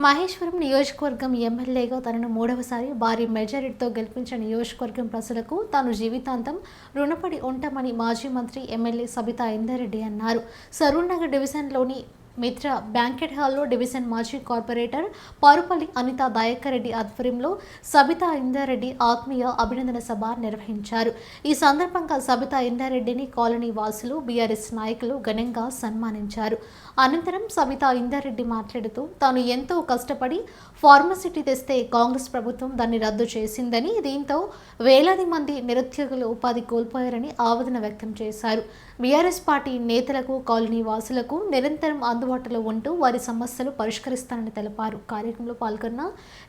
మహేశ్వరం నియోజకవర్గం ఎమ్మెల్యేగా తనను మూడవసారి భారీ మెజారిటీతో గెలిపించిన నియోజకవర్గం ప్రజలకు తాను జీవితాంతం రుణపడి ఉంటామని మాజీ మంత్రి ఎమ్మెల్యే సబితా ఇందారెడ్డి అన్నారు. సరూర్ నగర్ డివిజన్లోని మిత్ర బ్యాంకెట్ హాల్లో డివిజన్ మాజీ కార్పొరేటర్ పారుపల్లి అనిత దయాకర్ రెడ్డి ఆధ్వర్యంలో సబితా ఇందారెడ్డి ఆత్మీయ అభినందన సభ నిర్వహించారు. ఈ సందర్భంగా సబితా ఇందారెడ్డిని కాలనీ వాసులు బీఆర్ఎస్ నాయకులు ఘనంగా సన్మానించారు. అనంతరం సబితా ఇందారెడ్డి మాట్లాడుతూ తాను ఎంతో కష్టపడి ఫార్మసిటీ తెస్తే కాంగ్రెస్ ప్రభుత్వం దాన్ని రద్దు చేసిందని దీంతో వేలాది మంది నిరుద్యోగులు ఉపాధి కోల్పోయారని ఆవేదన వ్యక్తం చేశారు. బీఆర్ఎస్ పార్టీ నేతలకు కాలనీ వాసులకు నిరంతరం అందుబాటులో ఉంటూ వారి సమస్యలు పరిష్కరిస్తానని తెలిపారు. కార్యక్రమంలో పాల్గొన్న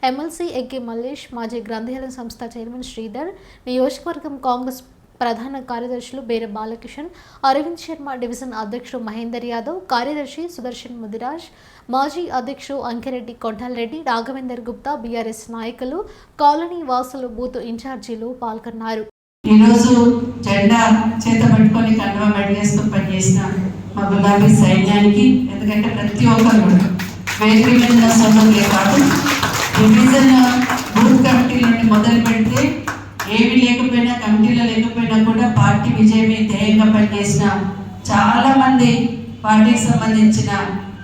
ఎమ్మెల్సీ ఎగ్గి మల్లేష్ మాజీ గ్రంథాలయ సంస్థ చైర్మన్ శ్రీధర్ నియోజకవర్గం కాంగ్రెస్ ప్రధాన కార్యదర్శులు బేర బాలకిషన్ అరవింద్ శర్మ డివిజన్ అధ్యక్షుడు మహేందర్ యాదవ్ కార్యదర్శి సుదర్శన్ ముదిరాజ్ మాజీ అధ్యక్షుడు అంకిరెడ్డి కొండలరెడ్డి రాఘవేందర్ గుప్తా బీఆర్ఎస్ నాయకులు కాలనీ వాసులు బూత్ ఇన్ఛార్జీలు పాల్గొన్నారు. ఈరోజు జెండా చేత పట్టుకొని కండువా పనిచేసిన మా సైన్యానికి ఎందుకంటే ప్రతి ఒక్కరు కూడా వేదిక మీద కాదు డివిజన్ బూత్ కమిటీ నుండి మొదలు పెడితే ఏమి లేకపోయినా కమిటీలో లేకపోయినా కూడా పార్టీ విజయమే ధ్యేయంగా పనిచేసిన చాలా మంది పార్టీకి సంబంధించిన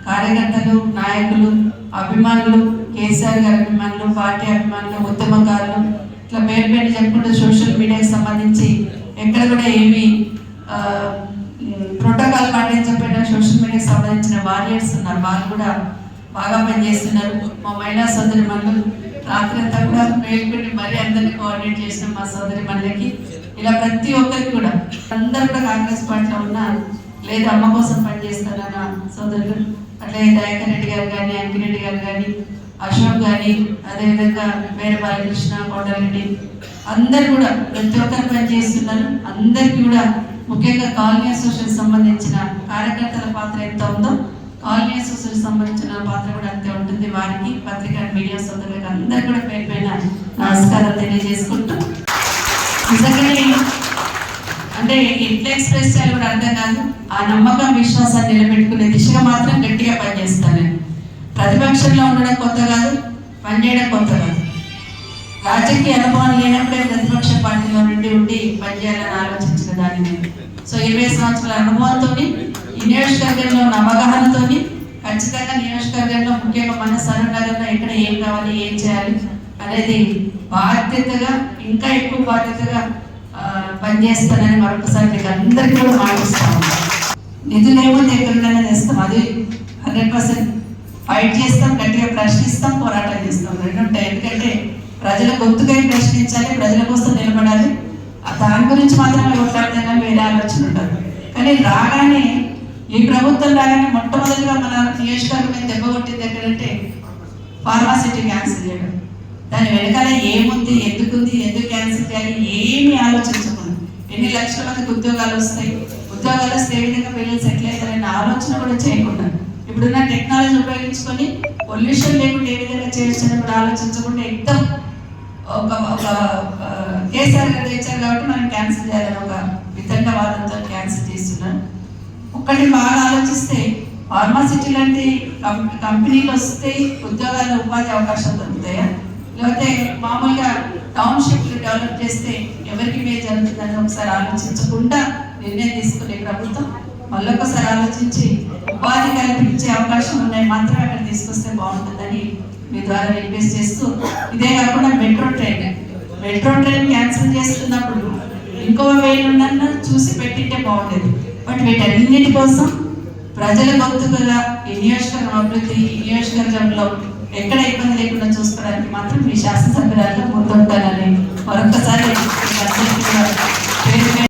కార్యకర్తలు నాయకులు అభిమానులు కేసీఆర్ గారి అభిమానులు పార్టీ అభిమానులు ఉద్యమకారులు ఇట్లా పేరు పేరు చెప్పుకుంటూ సోషల్ మీడియాకి సంబంధించి ఎక్కడ కూడా ఏమి సంపాదించిన వారియర్స్ ఉన్నారు. వాళ్ళు కూడా బాగా పనిచేస్తున్నారు. మా మహిళా సోదరి మనులు రాత్రి అంతా కూడా మేల్కొని మరీ అందరినీ కోఆర్డినేట్ చేసిన మా సోదరి మనులకి ఇలా ప్రతి ఒక్కరికి కూడా అందరు కూడా కాంగ్రెస్ పార్టీలో ఉన్న లేదా అమ్మ కోసం పనిచేస్తారన్న సోదరులు అట్లే దయాకర్ రెడ్డి గారు కానీ అంకిరెడ్డి గారు కానీ అశోక్ కానీ అదేవిధంగా వేర బాలకృష్ణ కొండరెడ్డి అందరు కూడా ప్రతి ఒక్కరు పనిచేస్తున్నారు. అందరికీ కూడా ముఖ్యంగా కాలనీ అసోసియేషన్ సంబంధించిన కార్యకర్తల పాత్ర ఎంత ఉందో కాలనీ అసోసియేషన్ సంబంధించిన పాత్ర కూడా అంతే ఉంటుంది. వారికి పత్రికా మీడియా సోదరులకు అందరు కూడా పేరు పైన నమస్కారం తెలియజేసుకుంటూ. నిజంగానే అంటే ఎట్లా ఎక్స్ప్రెస్ చేయాలి కూడా అర్థం కాదు. ఆ నమ్మకం విశ్వాసాన్ని నిలబెట్టుకునే దిశగా మాత్రం గట్టిగా పనిచేస్తాను. ప్రతిపక్షంలో ఉండడం కొత్త కాదు పనిచేయడం కొత్త కాదు. రాజకీయ అనుభవం లేనప్పుడే ప్రతిపక్ష పార్టీలో నుండి ఉండి పనిచేయాలని ఆలోచించిన సో ఇరవై సంవత్సరాల అనుభవంతో ఈ నియోజకవర్గంలో ఉన్న అవగాహనతో ఖచ్చితంగా నియోజకవర్గంలో ముఖ్యంగా మన సరనగర్లో ఎక్కడ ఏం కావాలి ఏం చేయాలి అనేది బాధ్యతగా ఇంకా ఎక్కువ బాధ్యతగా పనిచేస్తానని మరొకసారి మీకు అందరికీ కూడా మాటిస్తాను నిధులేమో దగ్గరగానే తెస్తాం అది హండ్రెడ్ పర్సెంట్ ఫైట్ చేస్తాం గట్టిగా ప్రశ్నిస్తాం పోరాటం చేస్తాం. రెండు ఉంటాయి ఎందుకంటే ప్రజల గొంతుకై ప్రశ్నించాలి ప్రజల కోసం నిలబడాలి. దాని గురించి మాత్రమే కొట్లాడతాం కానీ వేరే ఆలోచన ఉండదు. కానీ రాగానే ఈ ప్రభుత్వం రాగానే మొట్టమొదటిగా మన నియోజకవర్గం మీద దెబ్బ కొట్టింది ఎక్కడంటే ఫార్మాసిటీ క్యాన్సిల్ చేయడం. దాని వెనకాల ఏముంది ఎందుకుంది ఎందుకు క్యాన్సిల్ చేయాలి ఏమీ ఆలోచించకుండా ఎన్ని లక్షల మందికి ఉద్యోగాలు వస్తాయి? ఉద్యోగాలు వస్తే ఏ విధంగా పిల్లలు సెటిల్ అవుతారనే ఆలోచన కూడా చేయకుండా. ఇప్పుడున్న టెక్నాలజీ ఉపయోగించుకొని పొల్యూషన్ లేకుండా ఏ విధంగా చేయొచ్చని కూడా ఆలోచించకుండా ఎంత ఒక ఒక కేసీఆర్ గారు తెచ్చారు కాబట్టి మనం క్యాన్సిల్ చేయాలని ఒక వితండవాదంతో క్యాన్సిల్ చేస్తున్నాను ఒక్కటి బాగా ఆలోచిస్తే ఫార్మాసిటీ లాంటి కం- కంపెనీలు వస్తే ఉద్యోగాలు ఉపాధి అవకాశాలు దొరుకుతాయా? లేకపోతే మామూలుగా టౌన్షిప్లు డెవలప్ చేస్తే ఎవరికి మే జరుగుతుందని ఒకసారి ఆలోచించకుండా నిర్ణయం తీసుకునే ప్రభుత్వం మళ్ళొకసారి ఆలోచించి ఉపాధి కల్పించే అవకాశం ఉన్నాయి. మాత్రమే తీసుకొస్తే బాగుంటుందని మీ ద్వారా రిక్వెస్ట్ చేస్తూ ఇదే కాకుండా metro train. Metro train cancel చేస్తున్నప్పుడు ఇంకో వేలు చూసి పెట్టింటే బాగుండేది. బట్ వీటన్నిటి కోసం ప్రజల భక్తుల ఈ నియోజకవర్గం అభివృద్ధి ఈ నియోజకవర్గంలో ఎక్కడ ఇబ్బంది లేకుండా చూసుకోవడానికి మాత్రం మీ శాసనసభ్యురాలు ముందుంటానని మరొకసారి